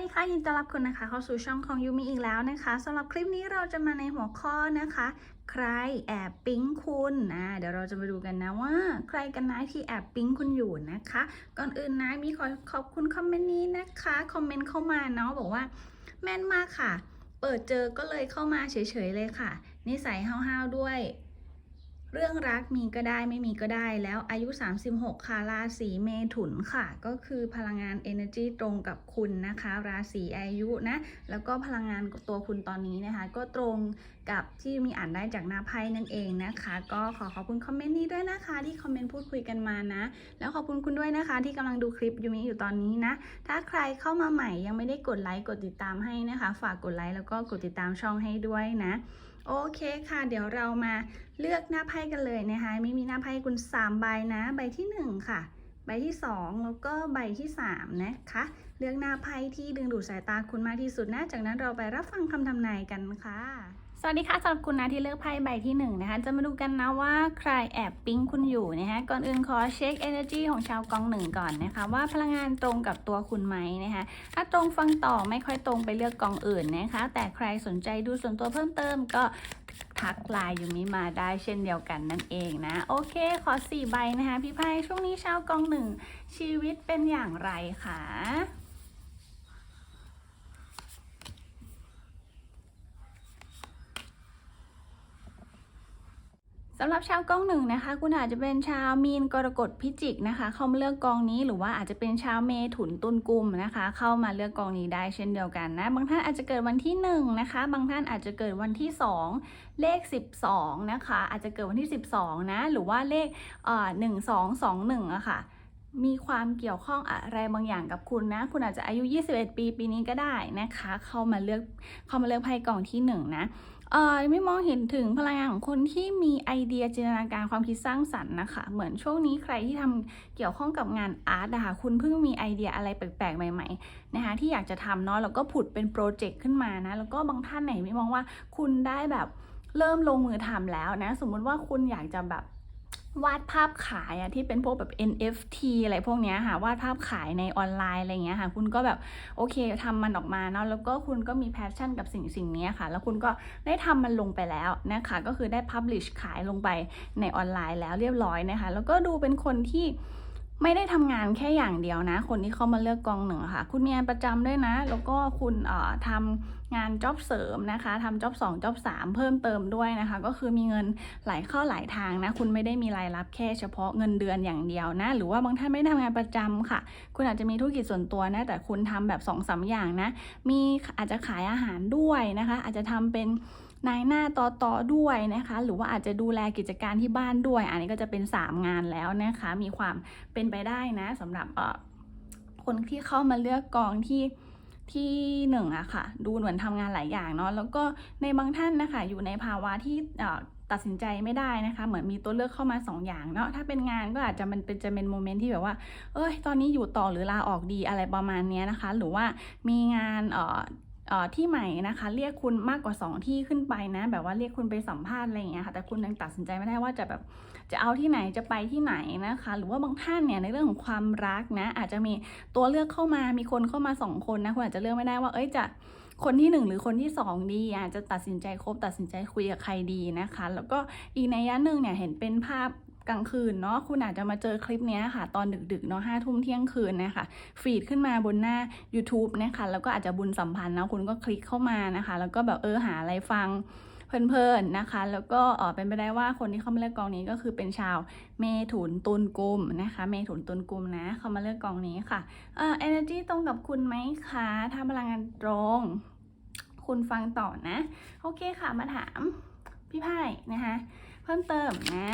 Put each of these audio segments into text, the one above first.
ดีค่ะยินดีต้อนรับคุณนะคะ เข้าสู่ช่องของยูมิอีกแล้วนะคะสำหรับคลิปนี้เราจะมาในหัวข้อนะคะ ใครแอบปิ๊งคุณนะเดี๋ยวเราจะมาดูกันนะว่า ใครกันนะที่แอบปิ๊งคุณอยู่นะคะ ก่อนอื่นนะมีขอขอบคุณคอมเมนต์นี้นะคะคอมเมนต์เข้ามาเนาะบอกว่าแม่นมากค่ะ เปิดเจอก็เลยเข้ามาเฉยๆเลยค่ะนิสัยห้าวๆด้วย เรื่องรักมีก็ได้ไม่มีก็ได้แล้วอายุ 36 ค่ะราศีเมถุนค่ะ ก็คือพลังงาน energy ตรงกับคุณนะคะ ราศีอายุนะ แล้วก็พลังงานตัวคุณตอนนี้นะคะ ก็ตรงกับที่มีอ่านได้จากหน้าไพ่นั่นเองนะคะ ก็ขอขอบคุณคอมเมนต์นี้ด้วยนะคะที่คอมเมนต์พูดคุยกันมานะ แล้วขอบคุณคุณด้วยนะคะ ที่กำลังดูคลิปยูมิอยู่ตอนนี้นะ ถ้าใครเข้ามาใหม่ยังไม่ได้กดไลค์กดติดตามให้นะคะ ฝากกดไลค์แล้วก็กดติดตามช่องให้ด้วยนะ โอเคค่ะ เดี๋ยวเรามาเลือกหน้าไพ่กันเลยนะคะไม่มีหน้าไพ่คุณ 3 ใบนะ ใบที่ 1 ค่ะ ใบที่ 2 แล้วก็ใบที่ 3 นะคะ เลือกหน้าไพ่ที่ดึงดูดสายตาคุณมากที่สุดนะ จากนั้นเราไปรับฟังคำทำนายกันค่ะ สวัสดีค่ะสำหรับคุณนะที่เลือกไพ่ใบที่1นงนะคะ จะมาดูกันนะว่าใครแอบปิ๊งคุณอยู่นะคะก่อนอื่นขอเช็ค energy ของชาวกองหนึ่งก่อนนะคะ ว่าพลังงานตรงกับตัวคุณไหมนะคะ ถ้าตรงฟังต่อไม่ค่อยตรงไปเลือกกองอื่นนะคะ แต่ใครสนใจดูส่วนตัวเพิ่มเติมก็ทักไลน์ยูมิมาได้เช่นเดียวกันนั่นเองนะ โอเค ขอ 4 ใบนะคะ พี่ไพ่ช่วงนี้ชาวกองหนึ่งชีวิตเป็นอย่างไรคะ สำหรับชาวกองหนึ่งนะคะ คุณอาจจะเป็นชาวมีนกรกฎพิจิกนะคะ เข้ามาเลือกกองนี้หรือว่าอาจจะเป็นชาวเมถุนตุลกุมนะคะ เข้ามาเลือกกองนี้ได้เช่นเดียวกันนะ บางท่านอาจจะเกิดวันที่1นะคะ บางท่านอาจจะเกิดวันที่ 2 เลข 12นะคะ อาจจะเกิดวันที่ 12นะหรือว่าเลขเอ่อ1 2 2 1อะค่ะมีความเกี่ยวข้องอะไรบางอย่างกับคุณนะ คุณอาจจะอายุ 21 ปีปีนี้ก็ได้นะคะ เข้ามาเลือกเข้ามาเลือกไพ่กองที่หนึ่งนะ เอ่อไม่มองเห็นถึงพลังงานของคนที่มีไอเดียจินตนาการความคิดสร้างสรรค์นะคะ เหมือนช่วงนี้ใครที่ทำเกี่ยวข้องกับงานอาร์ตนะคะคุณเพิ่งมีไอเดียอะไรแปลกๆใหม่ๆนะคะที่อยากจะทำเนาะแล้วก็ผุดเป็นโปรเจกต์ขึ้นมานะแล้วก็บางท่านไหนไม่มองว่าคุณได้แบบเริ่มลงมือทำแล้วนะ สมมุติว่าคุณอยากจะแบบ วาดภาพขายอะที่เป็นพวกแบบ NFT อะไรพวกเนี้ยค่ะวาดภาพขายในออนไลน์อะไรเงี้ยค่ะ คุณก็แบบโอเคทำมันออกมาเนาะแล้วก็คุณก็มีแพชชั่นกับสิ่งสิ่งนี้ค่ะ แล้วคุณก็ได้ทำมันลงไปแล้วนะคะก็คือได้พับลิชขายลงไปในออนไลน์แล้วเรียบร้อยนะคะ แล้วก็ดูเป็นคนที่ ไม่ได้ทำงานแค่อย่างเดียวนะ คนที่เข้ามาเลือกกองหนึ่งค่ะ คุณมีงานประจำด้วยนะ แล้วก็คุณเอ่อทำงานจ็อบเสริมนะคะทำจ็อบสองจ็อบสามเพิ่มเติมด้วยนะคะ ก็คือมีเงินไหลเข้าหลายทางนะ คุณไม่ได้มีรายรับแค่เฉพาะเงินเดือนอย่างเดียวนะ หรือว่าบางท่านไม่ได้ทำงานประจำค่ะ คุณอาจจะมีธุรกิจส่วนตัวนะ แต่คุณทำแบบ2องสาอย่างนะ มีอาจจะขายอาหารด้วยนะคะ อาจจะทำเป็น นายหน้าต่อต่อด้วยนะคะ หรือว่าอาจจะดูแลกิจการที่บ้านด้วย อันนี้ก็จะเป็น 3 งานแล้วนะคะ มีความเป็นไปได้นะสำหรับคนที่เข้ามาเลือกกองที่ที่หนึ่งอะค่ะ ดูเหมือนทำงานหลายอย่างเนาะแล้วก็ในบางท่านนะคะ อยู่ในภาวะที่ตัดสินใจไม่ได้นะคะ เหมือนมีตัวเลือกเข้ามา 2 อย่างเนาะถ้าเป็นงานก็อาจจะมันเป็นจะเป็นโมเมนต์ที่แบบว่า เอ้ย ตอนนี้อยู่ต่อหรือลาออกดีอะไรประมาณนี้นะคะ หรือว่ามีงานเอ่อเอ่อ ที่ใหม่นะคะ เรียกคุณมากกว่า 2 ที่ขึ้นไปนะ แบบว่าเรียกคุณไปสัมภาษณ์อะไรอย่างเงี้ยค่ะแต่คุณยังตัดสินใจไม่ได้ว่าจะแบบจะเอาที่ไหนจะไปที่ไหนนะคะ หรือว่าบางท่านเนี่ยในเรื่องของความรักนะ อาจจะมีตัวเลือกเข้ามามีคนเข้ามาสองคนนะคุณอาจจะเลือกไม่ได้ว่าเอ้ยจะคนที่หนึ่งหรือคนที่สองดีอาจจะตัดสินใจคบตัดสินใจคุยกับใครดีนะคะ แล้วก็อีกในยยะหนึ่งเนี่ยเห็นเป็นภาพ กลางคืนเนาะคุณอาจจะมาเจอคลิปนี้ค่ะ ตอนดึกๆเนาะห้าทุ่มเที่ยงคืนนะคะฟีดขึ้นมาบนหน้า YouTube นะคะแล้วก็อาจจะบุญสัมพันธ์เนาะคุณก็คลิกเข้ามานะคะ แล้วก็แบบเออหาอะไรฟังเพลินๆนะคะ แล้วก็เออเป็นไปได้ว่าคนที่เข้ามาเลือกกองนี้ก็คือเป็นชาวเมถุนตุลกุมนะคะ เมถุนตุลกุมนะเข้ามาเลือกกองนี้ค่ะเออ energy ตรงกับคุณไหมคะถ้าพลังงานตรง คุณฟังต่อนะ โอเคค่ะมาถามพี่ไพ่นะคะ เพิ่มเติมนะ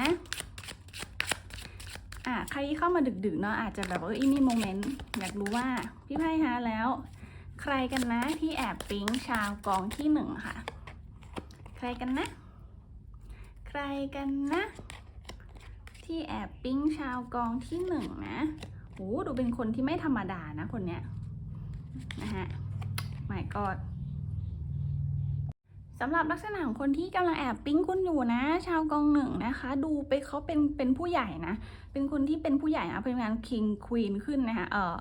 อะใครที่เข้ามาดึกๆเนาะอาจจะแบบว่าเอออีมีโมเมนต์อยากรู้ว่าพี่ไพ่ฮะแล้ว ใครกันนะที่แอบปิ๊งชาวกองที่หนึ่งค่ะ ใครกันนะ ใครกันนะ ที่แอบปิ๊งชาวกองที่หนึ่งนะโหดูเป็นคนที่ไม่ธรรมดานะคนเนี้ยนะฮะไม่กอด สำหรับลักษณะของคนที่กำลังแอบปิ๊งคุณอยู่นะ ชาวกองหนึ่งนะคะ ดูไปเขาเป็นเป็นผู้ใหญ่นะ เป็นคนที่เป็นผู้ใหญ่นะเป็นงาน king queen ขึ้นนะคะเออ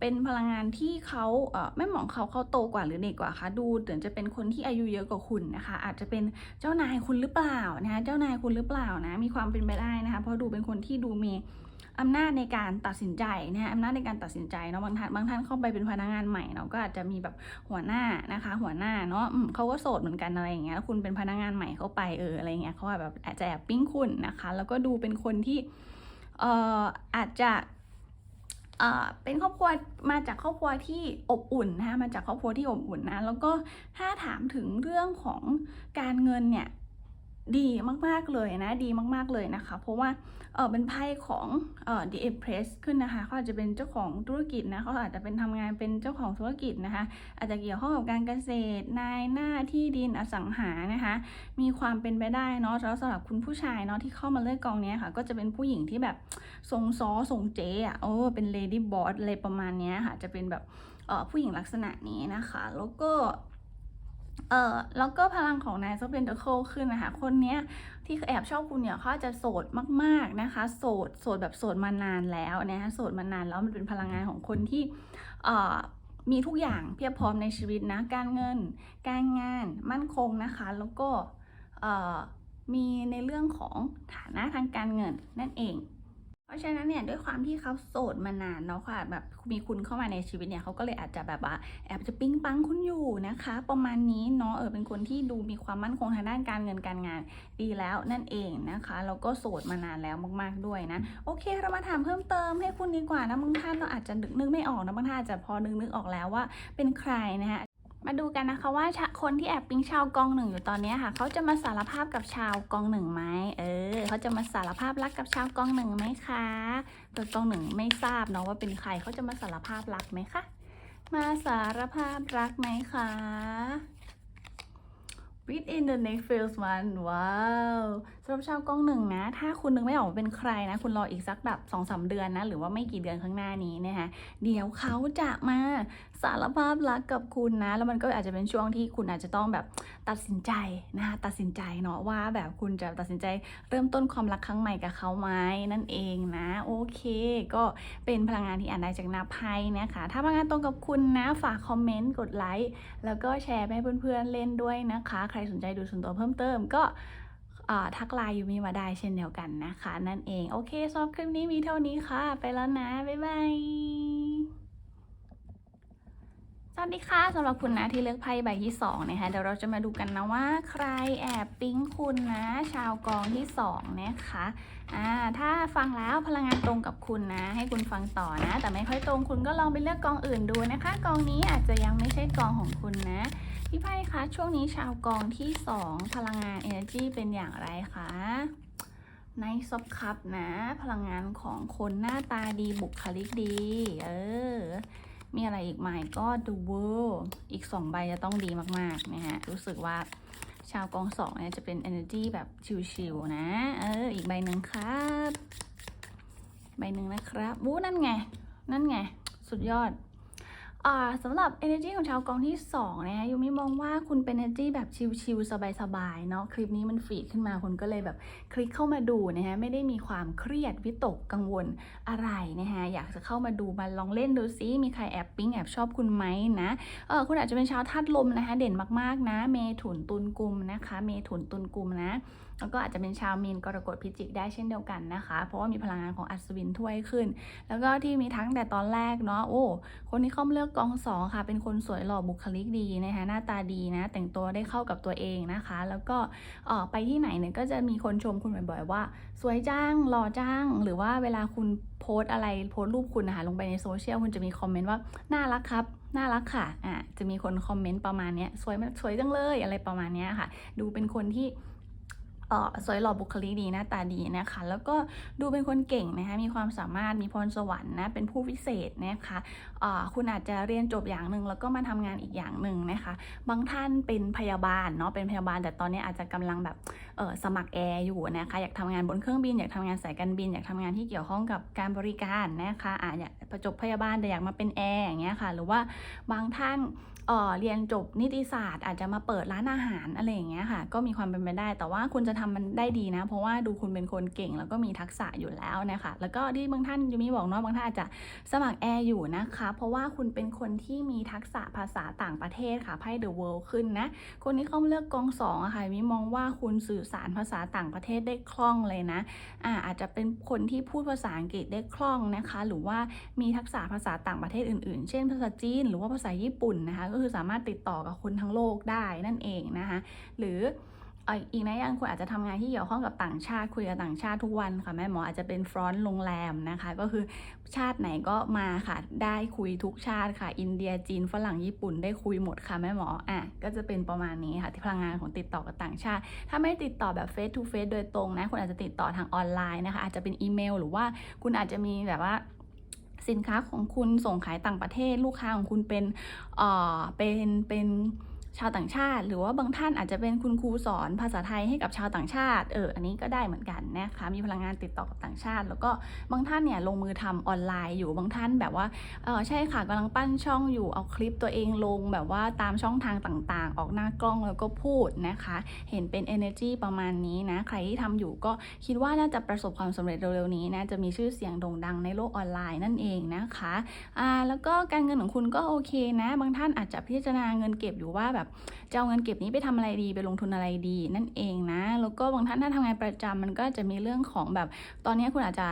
เป็นพลังงานที่เขาเอ่อไม่หมองเขาเขาโตกว่าหรือเด็กกว่าคะดูเหมือนจะเป็นคนที่อายุเยอะกว่าคุณนะคะ อาจจะเป็นเจ้านายคุณหรือเปล่านะคะเจ้านายคุณหรือเปล่านะ มีความเป็นไปได้นะคะ เพราะดูเป็นคนที่ดูมี อำนาจในการตัดสินใจนะคะอำนาจในการตัดสินใจเนาะบางท่านบางท่านเข้าไปเป็นพนักงานใหม่เนาะก็อาจจะมีแบบหัวหน้านะคะ หัวหน้าเนาะเขาก็โสดเหมือนกันอะไรอย่างเงี้ยแล้วคุณเป็นพนักงานใหม่เข้าไปเอออะไรเงี้ยเขาแบบอาจจะแอบปิ้งคุณนะคะ แล้วก็ดูเป็นคนที่เอ่ออาจจะเออเป็นครอบครัวมาจากครอบครัวที่อบอุ่นนะคะมาจากครอบครัวที่อบอุ่นนะแล้วก็ถ้าถามถึงเรื่องของการเงินเนี่ย ดีมากๆเลยนะ ดีมากๆเลยนะคะ เพราะว่าเออเป็นไพ่ของเอ่อ The Empress ขึ้นนะคะเขาอาจจะเป็นเจ้าของธุรกิจนะเขาอาจจะเป็นทำงานเป็นเจ้าของธุรกิจนะคะ อาจจะเกี่ยวข้องกับการเกษตรนายหน้าที่ดินอสังหานะคะ มีความเป็นไปได้เนาะแล้วสำหรับคุณผู้ชายเนาะที่เข้ามาเลือกกองนี้ค่ะ ก็จะเป็นผู้หญิงที่แบบทรงซ้อทรงเจ๊อะโอ้เป็นเลดี้บอสอะไรประมาณนี้ค่ะ จะเป็นแบบเออผู้หญิงลักษณะนี้นะคะ แล้วก็ เออแล้วก็พลังของนายโซเป็นเดอะโคขึ้นนะคะ คนเนี้ยที่แอบชอบคุณเนี่ยเขาจะโสดมากๆนะคะ โสดโสดแบบโสดมานานแล้วนะคะโสดมานานแล้วมันเป็นพลังงานของคนที่เอ่อมีทุกอย่างเพียบพร้อมในชีวิตนะ การเงิน การงานมั่นคงนะคะ แล้วก็เออมีในเรื่องของฐานะทางการเงินนั่นเอง ราะฉะนั้นเนี่ยด้วยความที่เขาโสดมานานเนาะค่ะแบบมีคุณเข้ามาในชีวิตเนี่ยเขาก็เลยอาจจะแบบว่าแอบจะปิ๊งปังคุณอยู่นะคะ ประมาณนี้เนาะเออเป็นคนที่ดูมีความมั่นคงทางด้านการเงินการงานดีแล้วนั่นเองนะคะแล้วก็โสดมานานแล้วมากๆด้วยนะโอเคเรามาถามเพิ่มเติมให้คุณดีกว่านะบางท่านเราอาจจะนึกนึกไม่ออกนะบางท่านอาจจะพอนึกนึกออกแล้วว่าเป็นใครนะคะ มาดูกันนะคะว่าคนที่แอบปิ๊งชาวกองหนึ่งอยู่ตอนนี้ค่ะ เขาจะมาสารภาพกับชาวกองหนึ่งไหมเออเขาจะมาสารภาพรักกับชาวกองหนึ่งไหมคะตัวกองหนึ่งไม่ทราบเนาะว่าเป็นใครเขาจะมาสารภาพรักไหมคะมาสารภาพรักไหมคะ Read in the next phase one ว้าวสำหรับชาวกองหนึ่งนะ ถ้าคุณนึกไม่ออกว่าเป็นใครนะ คุณรออีกสักแบบสองสาเดือนนะ หรือว่าไม่กี่เดือนข้างหน้านี้นะคะเดี๋ยวเขาจะมาสารภาพรักกับคุณนะ แล้วมันก็อาจจะเป็นช่วงที่คุณอาจจะต้องแบบตัดสินใจนะคะตัดสินใจเนาะว่าแบบคุณจะตัดสินใจเริ่มต้นความรักครั้งใหม่กับเขาไหมนั่นเองนะ โอเค ก็เป็นพลังงานที่อ่านได้จากนาไพ่นะคะ ถ้าพลังงานตรงกับคุณนะฝากคอมเมนต์กดไลค์แล้วก็แชร์ไปให้เพื่อนๆเล่นด้วยนะคะใครสนใจดูส่วนตัวเพิ่มเติมก็ทักไลน์ยูมีมาได้เช่นเดียวกันนะคะ นั่นเอง โอเคสำหรับคลิปนี้มีเท่านี้ค่ะ ไปแล้วนะ บ๊ายบาย สวัสดีค่ะสำหรับคุณนะที่เลือกไพ่ใบที่สองนะคะเดี๋ยวเราจะมาดูกันนะว่าใครแอบปิ๊งคุณนะ ชาวกองที่สองนะคะอ่าถ้าฟังแล้วพลังงานตรงกับคุณนะ ให้คุณฟังต่อนะ แต่ไม่ค่อยตรงคุณก็ลองไปเลือกกองอื่นดูนะคะ กองนี้อาจจะยังไม่ใช่กองของคุณนะพี่ไพ่คะช่วงนี้ชาวกองที่ 2 พลังงาน energy เป็นอย่างไรคะในซอบคัพนะ พลังงานของคนหน้าตาดีบุคลิกดี เออ มีอะไรอีกไหมก็ดูเวอร์อีก 2 ใบจะต้องดีมากๆนะฮะรู้สึกว่าชาวกองสองเนี่ยจะเป็น energy แบบชิวๆนะ เออ อีกใบหนึ่งครับ ใบหนึ่งนะครับวู้นั่นไง นั่นไง สุดยอด สำหรับ energy ของชาวกองที่2นะคะยูมิมองว่าคุณเป็น energy แบบชิลๆสบายๆเนาะคลิปนี้มันฟีดขึ้นมาคุณก็เลยแบบคลิกเข้ามาดูนะคะไม่ได้มีความเครียดวิตกกังวลอะไรนะคะอยากจะเข้ามาดูมาลองเล่นดูซิมีใครแอบปิ๊งแอบชอบคุณไหมนะเออคุณอาจจะเป็นชาวธาตุลมนะคะเด่นมากๆนะ เมถุนตุลกุมนะคะ เมถุนตุลกุมนะ แล้วก็อาจจะเป็นชาวมีนกรกฎพิจิกได้เช่นเดียวกันนะคะ เพราะว่ามีพลังงานของอัศวินถ้วยขึ้น แล้วก็ที่มีทั้งแต่ตอนแรกเนาะโอ้คนที่เข้ามาเลือกกองสองค่ะ เป็นคนสวยหล่อบุคลิกดีนะคะหน้าตาดีนะ แต่งตัวได้เข้ากับตัวเองนะคะ แล้วก็เออไปที่ไหนเนี่ยก็จะมีคนชมคุณบ่อยๆว่า สวยจ้างหล่อจ้าง หรือว่าเวลาคุณโพสอะไรโพสรูปคุณนะคะลงไปในโซเชียลคุณจะมีคอมเมนต์ว่าน่ารักครับน่ารักค่ะอะจะมีคนคอมเมนต์ประมาณนี้สวยมากสวยจังเลยอะไรประมาณนี้ค่ะ ดูเป็นคนที่ สวยหล่อบุคลิกดีหน้าตาดีนะคะ แล้วก็ดูเป็นคนเก่งนะคะมีความสามารถมีพรสวรรค์นะเป็นผู้พิเศษนะคะเอ่อคุณอาจจะเรียนจบอย่างหนึ่งแล้วก็มาทำงานอีกอย่างหนึ่งนะคะ บางท่านเป็นพยาบาลเนาะเป็นพยาบาล แต่ตอนนี้อาจจะกำลังแบบเออสมัครแอร์อยู่นะคะอยากทำงานบนเครื่องบินอยากทำงานสายการบิน อยากทำงานที่เกี่ยวข้องกับการบริการนะคะอากประจบพยาบาลแต่อยากมาเป็นแอร์อย่างเงี้ยค่ะ หรือว่าบางท่าน เออเรียนจบนิติศาสตร์ อาจจะมาเปิดร้านอาหารอะไรอย่างเงี้ยค่ะ ก็มีความเป็นไปได้ แต่ว่าคุณจะทำมันได้ดีนะ เพราะว่าดูคุณเป็นคนเก่ง แล้วก็มีทักษะอยู่แล้วนะคะ แล้วก็ที่บางท่านยูมิบอกเนาะบางท่านอาจจะสมัครแอร์อยู่นะคะ เพราะว่าคุณเป็นคนที่มีทักษะภาษาต่างประเทศค่ะไพ่ The World ขึ้นนะ คนที่เข้าเลือกกองสองอะค่ะมิมองว่าคุณสื่อสารภาษาต่างประเทศได้คล่องเลยนะอ่าอาจจะเป็นคนที่พูดภาษาอังกฤษได้คล่องนะคะ หรือว่ามีทักษะภาษาต่างประเทศอื่น ๆ เช่น ภาษาจีน หรือว่าภาษาญี่ปุ่นนะคะก็คือสามารถติดต่อกับคนทั้งโลกได้นั่นเองนะคะ หรืออีกนะย่งคุณอาจจะทำงานที่เกี่ยวข้องกับต่างชาติคุยกับต่างชาติทุกวันค่ะแม่หมออาจจะเป็นฟรอนต์โรงแรมนะคะ ก็คือชาติไหนก็มาค่ะ ได้คุยทุกชาติค่ะ อินเดียจีนฝรั่งญี่ปุ่นได้คุยหมดค่ะแม่หมออะก็จะเป็นประมาณนี้ค่ะ ที่พลังงานของติดต่อกับต่างชาติ ถ้าไม่ติดต่อแบบเฟส to เฟสโดยตรงนะคุณอาจจะติดต่อทางออนไลน์นะคะ อาจจะเป็นอีเมล หรือว่าคุณอาจจะมีแบบว่า สินค้าของคุณส่งขายต่างประเทศ ลูกค้าของคุณเป็นเอ่อเป็นเป็น ชาวต่างชาติ หรือว่าบางท่านอาจจะเป็นคุณครูสอนภาษาไทยให้กับชาวต่างชาติ เออ อันนี้ก็ได้เหมือนกันนะคะ มีพลังงานติดต่อกับต่างชาติ แล้วก็บางท่านเนี่ยลงมือทำออนไลน์อยู่ บางท่านแบบว่า เออใช่ค่ะกำลังปั้นช่องอยู่ เอาคลิปตัวเองลงแบบว่าตามช่องทางต่างๆ ออกหน้ากล้องแล้วก็พูดนะคะ เห็นเป็น energy ประมาณนี้นะ ใครที่ทำอยู่ก็คิดว่าน่าจะประสบความสำเร็จเร็วๆนี้นะ จะมีชื่อเสียงโด่งดังในโลกออนไลน์นั่นเองนะคะ อ่า แล้วก็การเงินของคุณก็โอเคนะ บางท่านอาจจะพิจารณาเงินเก็บอยู่ว่าแบบจะเอาเงินเก็บนี้ไปทำอะไรดีไปลงทุนอะไรดี นั่นเองนะ แล้วก็บางท่านถ้าทำงานประจำมันก็จะมีเรื่องของแบบ ตอนนี้คุณอาจจะ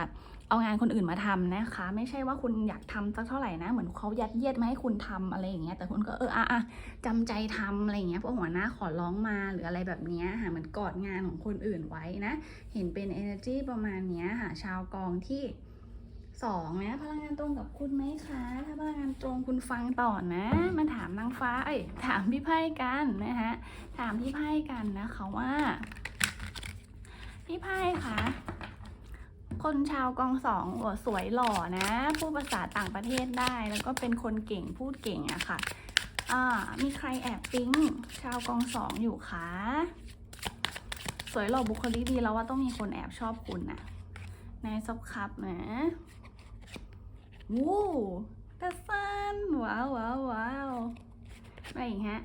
เอางานคนอื่นมาทำนะคะ ไม่ใช่ว่าคุณอยากทำสักเท่าไหร่นะ เหมือนเขายัดเยียดมาให้คุณทำอะไรอย่างเงี้ยแต่คุณก็เอออะอะจำใจทำอะไรอย่างเงี้ยเพราะหัวหน้าขอร้องมาหรืออะไรแบบเนี้ยค่ะเหมือนกอดงานของคนอื่นไว้นะ เห็นเป็น energy ประมาณเนี้ยค่ะชาวกองที่ สองนะพลังงานตรงกับคุณไหมคะ ถ้าพลังงานตรงคุณฟังต่อนะ มาถามนางฟ้าเอ้ยถามพี่ไพ่กันนะคะถามพี่ไพ่กันนะคะว่า พี่ไพ่คะคนชาวกองสองหัวสวยหล่อนะพูดภาษาต่างประเทศได้แล้วก็เป็นคนเก่งพูดเก่งอะค่ะอ่ามีใครแอบปิ๊งชาวกองสองอยู่คะสวยหล่อบุคลิกดีแล้วว่าต้องมีคนแอบชอบคุณนะในซอบคับนะ วู้กระสันว้าวว้าวว้าวอะไรอีกฮะ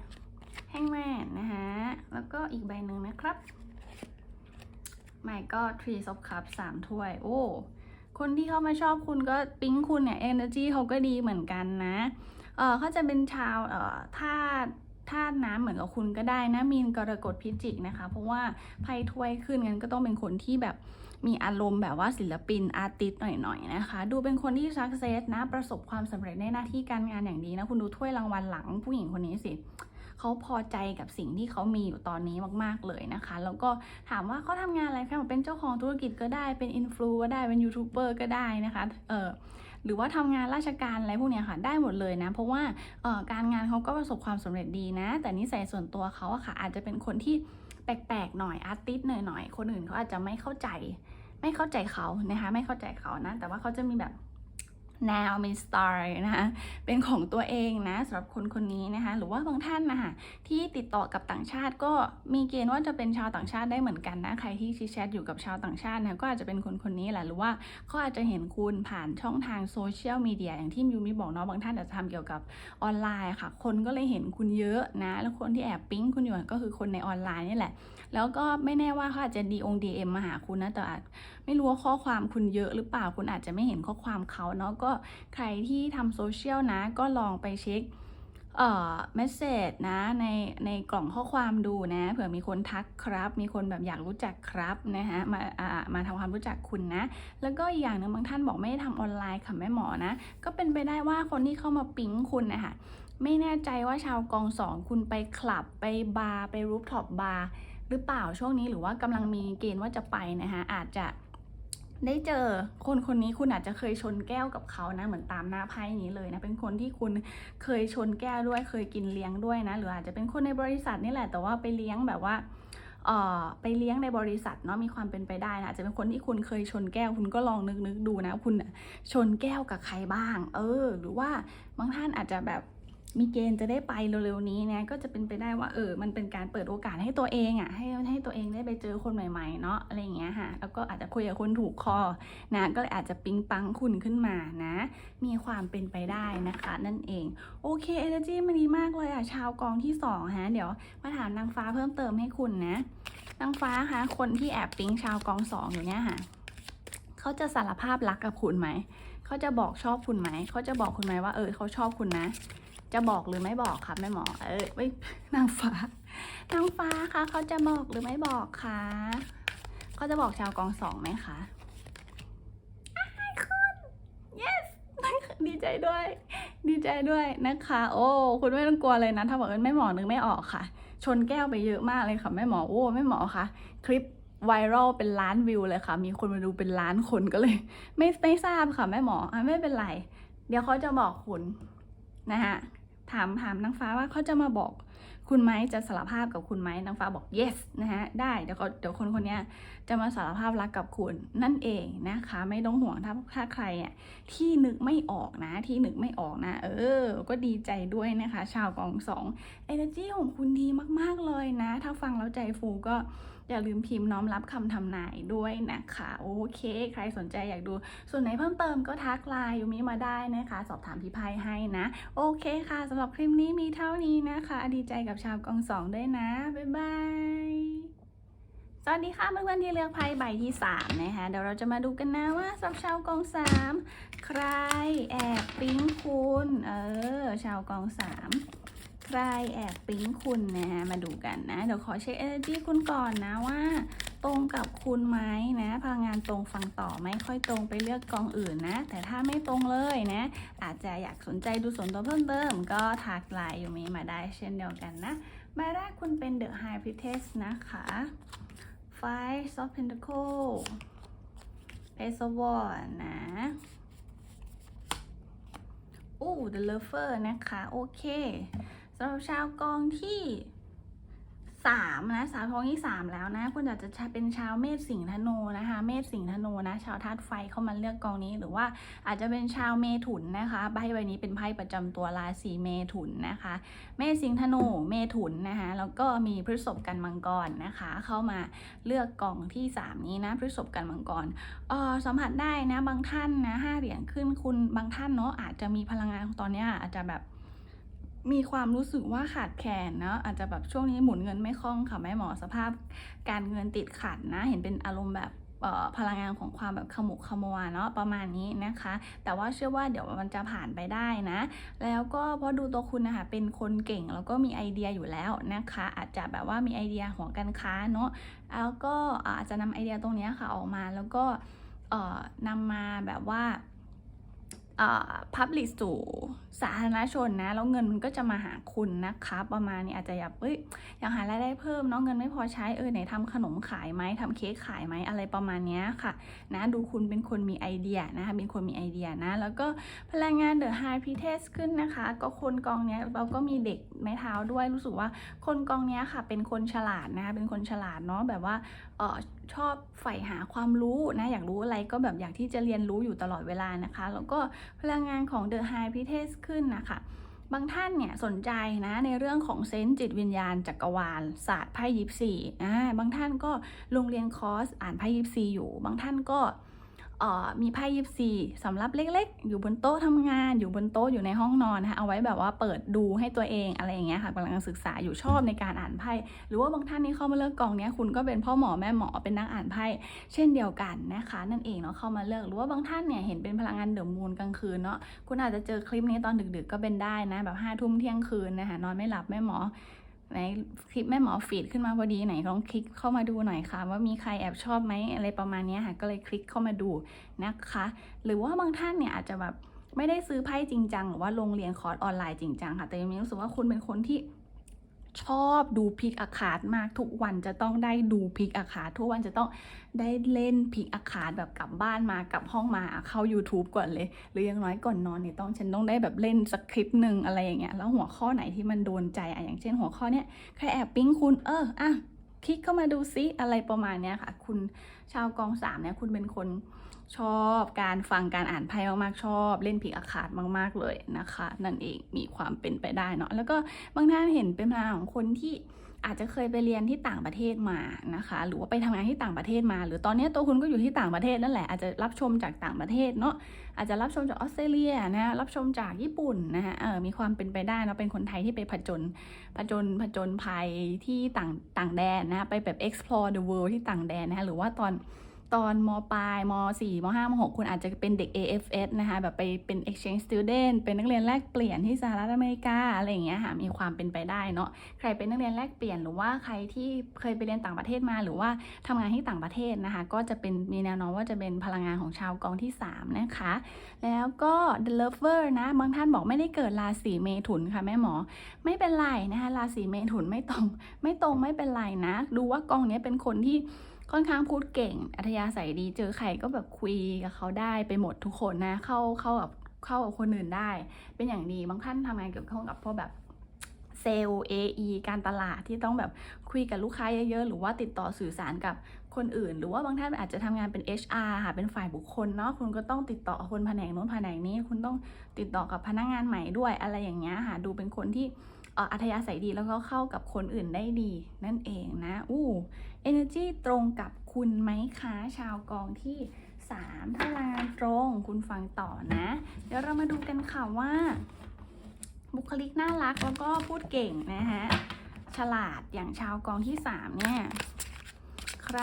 แห้งแม่นะฮะ แล้วก็อีกใบหนึ่งนะครับไม่ก็ทรีซอฟคัพสามถ้วย โอ้ คนที่เข้ามาชอบคุณก็ปิ๊งคุณเนี่ยเอเนอร์จีเขาก็ดีเหมือนกันนะ เออเขาจะเป็นชาวเอ่อธาตุ ธาตุน้ำเหมือนกับคุณก็ได้นะมีนกรกฎพิจิกนะคะ เพราะว่าไพ่ถ้วยขึ้นงั้นก็ต้องเป็นคนที่แบบมีอารมณ์แบบว่าศิลปินอาร์ติสหน่อยๆนะคะ ดูเป็นคนที่สักเซสนะประสบความสำเร็จในหน้าที่การงานอย่างดีนะ คุณดูถ้วยรางวัลหลังผู้หญิงคนนี้สิเขาพอใจกับสิ่งที่เขามีอยู่ตอนนี้มากๆเลยนะคะ แล้วก็ถามว่าเขาทำงานอะไรคะเป็นเจ้าของธุรกิจก็ได้เป็นอินฟลูก็ได้เป็นยูทูบเบอร์ก็ได้นะคะเออ หรือว่าทำงานราชการอะไรพวกเนี้ยค่ะได้หมดเลยนะ เพราะว่าการงานเขาก็ประสบความสำเร็จดีนะ แต่นิสัยส่วนตัวเขาอะค่ะ อาจจะเป็นคนที่แปลกๆหน่อยอาร์ติสหน่อยๆคนอื่นเขาอาจจะไม่เข้าใจ ไม่เข้าใจเขานะคะไม่เข้าใจเขานะแต่ว่าเขาจะมีแบบ แนวมีสไตล์นะคะ เป็นของตัวเองนะสำหรับคนคนนี้นะคะ หรือว่าบางท่านนะคะที่ติดต่อกับต่างชาติก็มีเกณฑ์ว่าจะเป็นชาวต่างชาติได้เหมือนกันนะ ใครที่ชิแชทอยู่กับชาวต่างชาตินะก็อาจจะเป็นคนคนนี้แหละ หรือว่าเขาอาจจะเห็นคุณผ่านช่องทางโซเชียลมีเดียอย่างที่มิวมิบอกเนาะ บางท่านอาจจะทำเกี่ยวกับออนไลน์ค่ะ คนก็เลยเห็นคุณเยอะนะ แล้วคนที่แอบปิ๊งคุณอยู่ก็คือคนในออนไลน์นี่แหละ แล้วก็ไม่แน่ว่าเขาอาจจะดีองดีเอ็มมาหาคุณนะ แต่อาจไม่รู้ว่าข้อความคุณเยอะหรือเปล่า คุณอาจจะไม่เห็นข้อความเขาเนาะ ก็ใครที่ทำโซเชียลนะ ก็ลองไปเช็คเอ่อเมสเซจนะในในกล่องข้อความดูนะเผื่อมีคนทักครับ มีคนแบบอยากรู้จักครับนะฮะมาอ่ามาทำความรู้จักคุณนะ แล้วก็อีกอย่างหนึ่งบางท่านบอกไม่ได้ทำออนไลน์ค่ะแม่หมอนะ ก็เป็นไปได้ว่าคนที่เข้ามาปิ๊งคุณนะคะไม่แน่ใจว่าชาวกองสองคุณไปคลับไปบาร์ไปรูฟท็อปบาร์หรือเปล่าช่วงนี้หรือว่ากำลังมีเกณฑ์ว่าจะไปนะคะอาจจะ ได้เจอคนคนนี้คุณอาจจะเคยชนแก้วกับเขานะเหมือนตามหน้าไพ่นี้เลยนะเป็นคนที่คุณเคยชนแก้วด้วย เคยกินเลี้ยงด้วยนะหรืออาจจะเป็นคนในบริษัทนี่แหละแต่ว่าไปเลี้ยงแบบว่าเอ่อไปเลี้ยงในบริษัทเนาะมีความเป็นไปได้นะอาจจะเป็นคนที่คุณเคยชนแก้ว คุณก็ลองนึกนึกดูนะ คุณชนแก้วกับใครบ้าง เออ หรือว่าบางท่านอาจจะแบบ มีเกณฑ์จะได้ไปเร็วๆนี้นี่ยก็จะเป็นไปได้ว่าเออมันเป็นการเปิดโอกาสให้ตัวเองอะให้ให้ตัวเองได้ไปเจอคนใหม่ๆเนาะอะไรอย่างเงี้ยค่ะแล้วก็อาจจะคุยกับคนถูกคอนะก็เลยอาจจะปิ๊งปังคุณขึ้นมานะ มีความเป็นไปได้นะคะ นั่นเองโอเคเอเนจีมันดีมากเลยอะชาวกองที่สองฮะเดี๋ยวมาถามนางฟ้าเพิ่มเติมให้คุณนะนางฟ้าคะคนที่แอบปิ๊งชาวกองสองอยู่เนี่ยค่ะเขาจะสารภาพรักกับคุณไหมเขาจะบอกชอบคุณไหม เขาจะบอกคุณไหมว่าเออเขาชอบคุณนะ จะบอกหรือไม่บอกครับแม่หมอ เอ้ยไม่นางฟ้านางฟ้าคะเขาจะบอกหรือไม่บอกคะเขาจะบอกชาวกองสองไหมคะอ้ายคุณ yes ดีใจด้วย ดีใจด้วยนะคะ โอ้คุณไม่ต้องกลัวเลยนะ ถ้าบอกว่าแม่หมอนึกไม่ออกค่ะ ชนแก้วไปเยอะมากเลยค่ะแม่หมอโอ้แม่หมอคะคลิปไวรัลเป็นล้านวิวเลยค่ะ มีคนมาดูเป็นล้านคนก็เลย ไม่ไม่ทราบค่ะแม่หมออะไม่เป็นไร เดี๋ยวเขาจะบอกคุณนะคะ ถามถามนางฟ้าว่าเขาจะมาบอกคุณไหมจะสารภาพกับคุณไหมนางฟ้าบอก yes นะฮะได้เดี๋ยวเขาเดี๋ยวคนคนเนี้ย จะมาสารภาพรักกับคุณนั่นเองนะคะ ไม่ต้องห่วงถ้าถ้าใครอะที่นึกไม่ออกนะ ที่นึกไม่ออกนะ เออ ก็ดีใจด้วยนะคะ ชาวกองสอง energy ของคุณดีมากๆเลยนะ ถ้าฟังแล้วใจฟูก็อย่าลืมพิมพ์น้อมรับคำทำนายด้วยนะคะ โอเค ใครสนใจอยากดู ส่วนไหนเพิ่มเติมก็ทักไลน์ยูมิมาได้นะคะ สอบถามพี่ไพให้นะ โอเคค่ะสำหรับคลิปนี้มีเท่านี้นะคะ ดีใจกับชาวกองสองด้วยนะ บ๊ายบาย สวัสดีค่ะเพื่อนๆที่เลือกไพ่ใบที่3นะคะเดี๋ยวเราจะมาดูกันนะว่าสำหรับชาวกอง3ใครแอบปิ๊งคุณเออชาวกอง3ใครแอบปิ๊งคุณนะฮะมาดูกันนะ เดี๋ยวขอเช็ค energy คุณก่อนนะว่า ตรงกับคุณไหมนะพลังงานตรงฟังต่อไม่ค่อยตรงไปเลือกกองอื่นนะ แต่ถ้าไม่ตรงเลยนะ อาจจะอยากสนใจดูส่วนตัวเพิ่มเติมก็ทักไลน์อยู่มีมาได้เช่นเดียวกันนะใบแรกคุณเป็น The High Priestess นะคะ Five of Pentacles Ace of Wands นะอู้ The Lover นะคะ โอเคสำหรับชาวกองที่ สามนะสาวทองที่สามแล้วนะ คุณอาจจะเป็นชาวเมษสิงห์ธนูนะคะ เมษสิงห์ธนูนะ ชาวธาตุไฟเข้ามาเลือกกองนี้ หรือว่าอาจจะเป็นชาวเมถุนนะคะใบใบนี้เป็นไพ่ประจำตัวราศีเมถุนนะคะ เมษสิงห์ธนูเมถุนนะคะแล้วก็มีพฤษภกันมังกรนะคะ เข้ามาเลือกกองที่ 3 นี้นะพฤษภกันมังกรเออสัมผัสได้นะบางท่านนะห้าเหรียญขึ้นคุณบางท่านเนาะอาจจะมีพลังงานตอนนี้อาจจะแบบ มีความรู้สึกว่าขาดแคลนเนาะอาจจะแบบช่วงนี้หมุนเงินไม่คล่องค่ะแม่หมอสภาพการเงินติดขัดนะ เห็นเป็นอารมณ์แบบพลังงานของความแบบขมุกขมัวเนาะประมาณนี้นะคะ แต่ว่าเชื่อว่าเดี๋ยวมันจะผ่านไปได้นะ แล้วก็เพราะดูตัวคุณนะคะเป็นคนเก่งแล้วก็มีไอเดียอยู่แล้วนะคะ อาจจะแบบว่ามีไอเดียหัวการค้าเนาะแล้วก็อาจจะนำไอเดียตรงนี้ค่ะออกมาแล้วก็นำมาแบบว่า พับลิชสู่สาธารณชนนะ แล้วเงินมันก็จะมาหาคุณนะคะ ประมาณนี้อาจจะอยากเอ้ยอยากหารายได้เพิ่มเนาะเงินไม่พอใช้เออไหนทำขนมขายไหมทำเค้กขายไหมอะไรประมาณนี้ค่ะ นะดูคุณเป็นคนมีไอเดียนะคะเป็นคนมีไอเดียนะ แล้วก็พลังงานเดอะไฮพีเทสขึ้นนะคะ ก็คนกองเนี้ยเราก็มีเด็กไม้เท้าด้วยรู้สึกว่าคนกองเนี้ยค่ะ เป็นคนฉลาดนะคะเป็นคนฉลาดเนาะแบบว่าออชอบใฝ่หาความรู้นะอยากรู้อะไรก็แบบอยากที่จะเรียนรู้อยู่ตลอดเวลานะคะ แล้วก็พลังงานของ The High p r i e s ขึ้นนะคะบางท่านเนี่ยสนใจนะในเรื่องของเซนส์จิตวิญญาณจักรวาลศาสตร์ไพ่ยิปซีอ่าบางท่านก็ลงเรียนคอร์สอ่านไพ่ยิปซีอยู่ บางท่านก็ มีไพ่ยิปซีสำหรับเล็กๆ อยู่บนโต๊ะทำงาน อยู่บนโต๊ะอยู่ในห้องนอนนะคะเอาไว้แบบว่าเปิดดูให้ตัวเองอะไรอย่างเงี้ยค่ะกำลังศึกษาอยู่ชอบในการอ่านไพ่หรือว่าบางท่านที่เข้ามาเลือกกองเนี้ยคุณก็เป็นพ่อหมอแม่หมอเป็นนักอ่านไพ่เช่นเดียวกันนะคะนั่นเองเนาะเข้ามาเลือกหรือว่าบางท่านเนี่ยเห็นเป็นพลังงานเดอะมูนกลางคืนเนาะคุณอาจจะเจอคลิปนี้ตอนดึกๆก็เป็นได้นะแบบห้าทุ่มเที่ยงคืนนะคะนอนไม่หลับแม่หมอ ไหนคลิปแม่หมอฟีดขึ้นมาพอดีไหนลองคลิกเข้ามาดูหน่อยค่ะ ว่ามีใครแอบชอบไหมอะไรประมาณนี้ค่ะ ก็เลยคลิกเข้ามาดูนะคะ หรือว่าบางท่านเนี่ยอาจจะแบบไม่ได้ซื้อไพ่จริงจังหรือว่าลงเรียนคอร์สออนไลน์จริงจังค่ะ แต่ยังมีรู้สึกว่าคุณเป็นคนที่ ชอบดูพิกอาคาดมากทุกวันจะต้องได้ดูพิกอาคาดทุกวันจะต้องได้เล่นพิกอาคาดแบบกลับบ้านมากลับห้องมาเข้า YouTube ก่อนเลย หรืออยังน้อยก่อนนอนเนี่ยต้องฉันต้องได้แบบเล่นสักคลิปหนึ่งอะไรอย่างเงี้ยแล้วหัวข้อไหนที่มันโดนใจอะอย่างเช่น หัวข้อเนี้ยใครแอบปิ๊งคุณเอออะคลิกเข้ามาดูซิอะไรประมาณเนี้ยค่ะ คุณชาวกองสามเนี่ยคุณเป็นคน ชอบการฟังการอ่านไพ่มากๆชอบ เล่นผีอาคาดมาก ๆเลยนะคะ นั่นเองมีความเป็นไปได้เนาะแล้วก็บางท่านเห็นเป็นพลังของคนที่อาจจะเคยไปเรียนที่ต่างประเทศมานะคะ หรือว่าไปทำงานที่ต่างประเทศมา หรือตอนนี้ตัวคุณก็อยู่ที่ต่างประเทศนั่นแหละอาจจะรับชมจากต่างประเทศเนาะอาจจะรับชมจากออสเตรเลียนะรับชมจากญี่ปุ่นนะคะเออมีความเป็นไปได้เนาะเป็นคนไทยที่ไปผจญผจญผจญภัยที่ต่างต่างแดนนะไปแบบ explore the world ที่ต่างแดนนะคะหรือว่าตอน ตอนมปลายม4ม5ม6คุณอาจจะเป็นเด็ก AFS นะคะแบบไปเป็น exchange student เป็นนักเรียนแลกเปลี่ยนที่สหรัฐอเมริกาอะไรอย่างเงี้ยค่ะมีความเป็นไปได้เนาะใครเป็นนักเรียนแลกเปลี่ยนหรือว่าใครที่เคยไปเรียนต่างประเทศมา หรือว่าทำงานที่ต่างประเทศนะคะ ก็จะเป็นมีแนวโน้มว่าจะเป็นพลังงานของชาวกองที่ 3 นะคะ แล้วก็ the lover นะบางท่านบอกไม่ได้เกิดราศีเมถุนค่ะแม่หมอ ไม่เป็นไรนะคะราศีเมถุนไม่ตรงไม่ตรงไม่เป็นไรนะ ดูว่ากองนี้เป็นคนที่ ค่อนข้างพูดเก่ง อัธยาศัยดีเจอใครก็แบบคุยกับเขาได้ไปหมดทุกคนนะ เข้าเข้ากับเข้ากับคนอื่นได้ เป็นอย่างดีบางท่านทำงานเกี่ยวข้องกับพวกแบบเซลล์ AE การตลาดที่ต้องแบบคุยกับลูกค้าเยอะๆ หรือว่าติดต่อสื่อสารกับคนอื่น หรือว่าบางท่านอาจจะทำงานเป็น HR ค่ะ เป็นฝ่ายบุคคลเนาะ คุณก็ต้องติดต่อคนแผนกโน้นแผนกนี้ คุณต้องติดต่อกับพนักงานใหม่ด้วยอะไรอย่างเงี้ยค่ะ ดูเป็นคนที่อัธยาศัยดีแล้วก็เข้ากับคนอื่นได้ดีนั่นเองนะ อู้ energy ตรงกับคุณไหมคะชาวกองที่ 3 ถ้าพลังงานตรงคุณฟังต่อนะ เดี๋ยวเรามาดูกันค่ะว่า บุคลิกน่ารักแล้วก็พูดเก่งนะฮะ ฉลาดอย่างชาวกองที่ 3 เนี่ย ใคร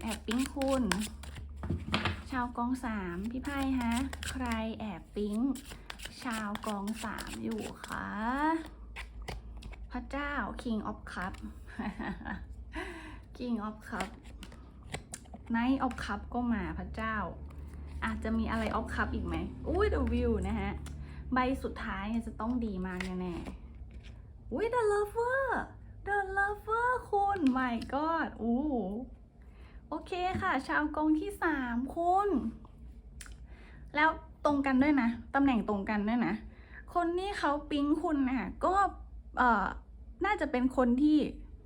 แอบปิ๊งคุณ ชาวกอง 3 พี่ไพ่ฮะ ใครแอบปิ๊งชาวกอง 3 อยู่คะพระเจ้า King of Cup King of Cup Knight of Cup ก็มาพระเจ้า อาจจะมีอะไร of Cup อีกไหมอุ้ย The View นะฮะ ใบสุดท้ายเนี่ยจะต้องดีมากแน่ๆอุ้ย The Lover The Lover คุณ my god อู้โอเคค่ะ ชาวกองที่3คุณ แล้วตรงกันด้วยนะ ตำแหน่งตรงกันด้วยนะ คนที่เขาปิ๊งคุณนะคะก็เอ่อน่าจะเป็นคนที่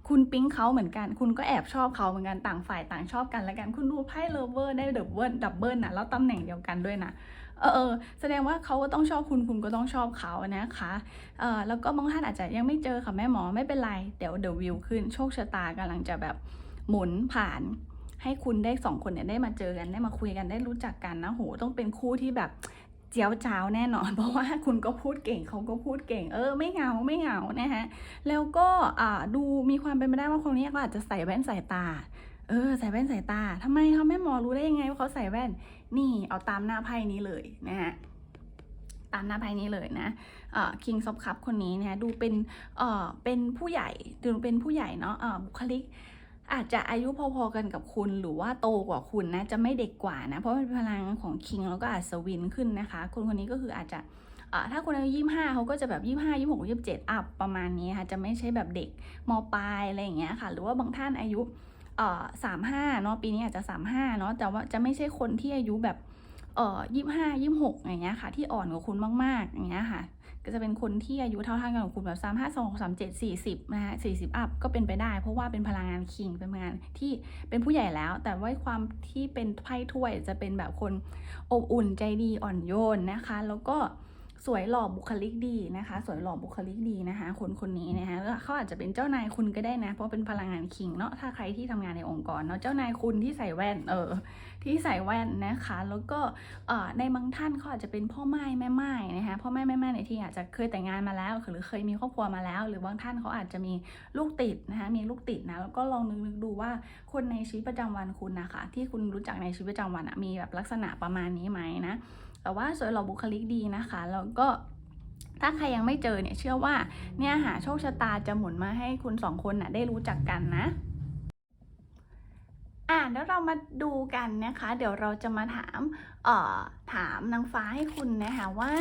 คุณปิ๊งเขาเหมือนกัน คุณก็แอบชอบเขาเหมือนกันต่างฝ่ายต่างชอบกันแล้วกัน คุณดูไพ่เลเวอร์ได้ดับเบิลดับเบิลนะแล้วตำแหน่งเดียวกันด้วยนะเออเออแสดงว่าเขาก็ต้องชอบคุณคุณก็ต้องชอบเขานะคะเออแล้วก็บางท่านอาจจะยังไม่เจอค่ะแม่หมอไม่เป็นไร เดี๋ยวเดี๋ยววิวขึ้นโชคชะตากำลังจะแบบหมุนผ่าน ให้คุณได้สองคนเนี่ยได้มาเจอกันได้มาคุยกันได้รู้จักกันนะโหต้องเป็นคู่ที่แบบ เจียวจ้าวแน่นอน เพราะว่าคุณก็พูดเก่งเขาก็พูดเก่ง เออ ไม่เหงาไม่เหงานะฮะแล้วก็อ่าดูมีความเป็นไปได้ว่าคนนี้ก็อาจจะใส่แว่นสายตาเออใส่แว่นสายตาทำไมเขาแม่หมอรู้ได้ยังไงว่าเขาใส่แว่น นี่เอาตามหน้าไพ่นี้เลยนะฮะตามหน้าไพ่นี้เลยนะเอ่อ King of Cup คนนี้นะดูเป็นเอ่อเป็นผู้ใหญ่ดูเป็นผู้ใหญ่เนาะเอ่อบุคลิก อาจจะอายุพอๆกันกับคุณหรือว่าโตกว่าคุณนะจะไม่เด็กกว่านะเพราะเป็นพลังของคิงแล้วก็อาจสวินขึ้นนะคะ คนคนนี้ก็คืออาจจะถ้าคนอายุยี่ห้าเขาก็จะแบบยี่ห้ายี่หกยี่สิบเจ็ดอัพประมาณนี้ค่ะจะไม่ใช่แบบเด็กมปลายอะไรอย่างเงี้ยค่ะ หรือว่าบางท่านอายุสามห้าเนาะปีนี้อาจจะสามห้าเนาะแต่ว่าจะไม่ใช่คนที่อายุแบบเอ่อยี่ห้ายี่หกอย่างเงี้ยค่ะ ที่อ่อนกว่าคุณมากๆอย่างเงี้ยค่ะ ก็จะเป็นคนที่อายุเท่าๆกันของคุณแบบสามห้าสองสามเจ็ดสี่สิบนะฮะสี่สิบอัพก็เป็นไปได้ เพราะว่าเป็นพลังงานคิงเป็นพลังงานที่เป็นผู้ใหญ่แล้ว แต่ว่าความที่เป็นไพ่ถ้วยจะเป็นแบบคนอบอุ่นใจดีอ่อนโยนนะคะ แล้วก็ สวยหล่อบุคลิกดีนะคะ สวยหล่อบุคลิกดีนะคะ คนคนนี้นะคะแล้วเขาอาจจะเป็นเจ้านายคุณก็ได้นะ เพราะเป็นพลังงานคิงเนาะถ้าใครที่ทำงานในองค์กรเนาะเจ้านายคุณที่ใส่แว่นเออที่ใส่แว่นนะคะ แล้วก็เอ่อในบางท่านเขาอาจจะเป็นพ่อไม้แม่ไม้นะคะพ่อแม่แม่ไม้ในที่อาจจะเคยแต่งงานมาแล้ว หรือเคยมีครอบครัวมาแล้ว หรือบางท่านเขาอาจจะมีลูกติดนะคะมีลูกติดนะแล้วก็ลองนึกนึกดูว่าคนในชีวิตประจำวันคุณนะคะ ที่คุณรู้จักในชีวิตประจำวันอะมีแบบลักษณะประมาณนี้ไหมนะ แต่ว่าสวยหล่อบุคลิกดีนะคะแล้วก็ถ้าใครยังไม่เจอเนี่ยเชื่อว่าเนี่ยหาโชคชะตาจะหมุนมาให้คุณสองคนน่ะได้รู้จักกันนะอ่าแล้วเรามาดูกันนะคะ เดี๋ยวเราจะมาถามเอ่อถามนางฟ้าให้คุณนะคะว่า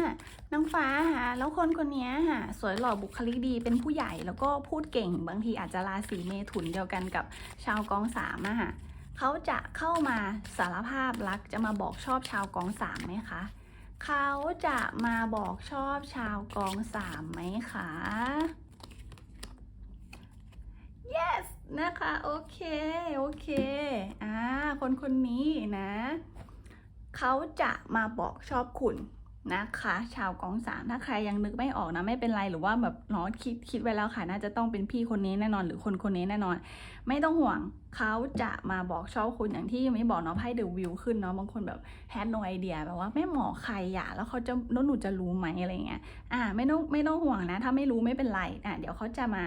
นางฟ้าฮะแล้วคนคนนี้ฮะสวยหล่อบุคลิกดีเป็นผู้ใหญ่แล้วก็พูดเก่งบางทีอาจจะราศีเมถุนเดียวกันกับชาวกองสามอะฮะ เขาจะเข้ามาสารภาพรักจะมาบอกชอบชาวกองสามไหมคะเขาจะมาบอกชอบชาวกองสามไหมคะ yes นะคะ โอเค โอเคอ่าคนคนนี้นะ เขาจะมาบอกชอบคุณ นะคะ ชาวกองสามถ้าใครยังนึกไม่ออกนะไม่เป็นไรหรือว่าแบบเนาะคิดคิดไว้แล้วค่ะ น่าจะต้องเป็นพี่คนนี้แน่นอนหรือคนคนนี้แน่นอน ไม่ต้องห่วงเขาจะมาบอกชอบคุณอย่างที่ไม่บอกเนาะไพ่เดอะวิวขึ้นเนาะบางคนแบบแฮนโนไอเดียแบบว่าแม่หมอใครอะแล้วเขาจะแล้วหนูจะรู้ไหมอะไรเงี้ยอ่าไม่ต้องไม่ต้องห่วงนะ ถ้าไม่รู้ไม่เป็นไรอะเดี๋ยวเขาจะมา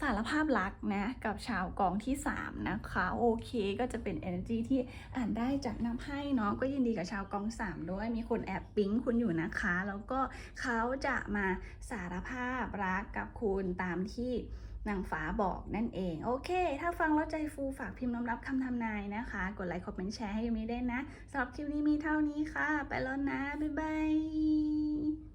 สารภาพรักนะกับชาวกองที่ 3 นะคะโอเคก็จะเป็น energy ที่อ่านได้จากน้ำไพ่เนาะก็ยินดีกับชาวกอง 3 ด้วยมีคนแอบปิ๊งคุณอยู่นะคะ แล้วก็เขาจะมาสารภาพรักกับคุณตามที่นางฟ้าบอกนั่นเอง โอเค ถ้าฟังแล้วใจฟูฝากพิมพ์น้ำรับคำทำนายนะคะ กดไลค์คอมเมนต์แชร์ให้ยูมิได้นะสำหรับคลิปนี้มีเท่านี้ค่ะ ไปแล้วนะ บ๊ายบาย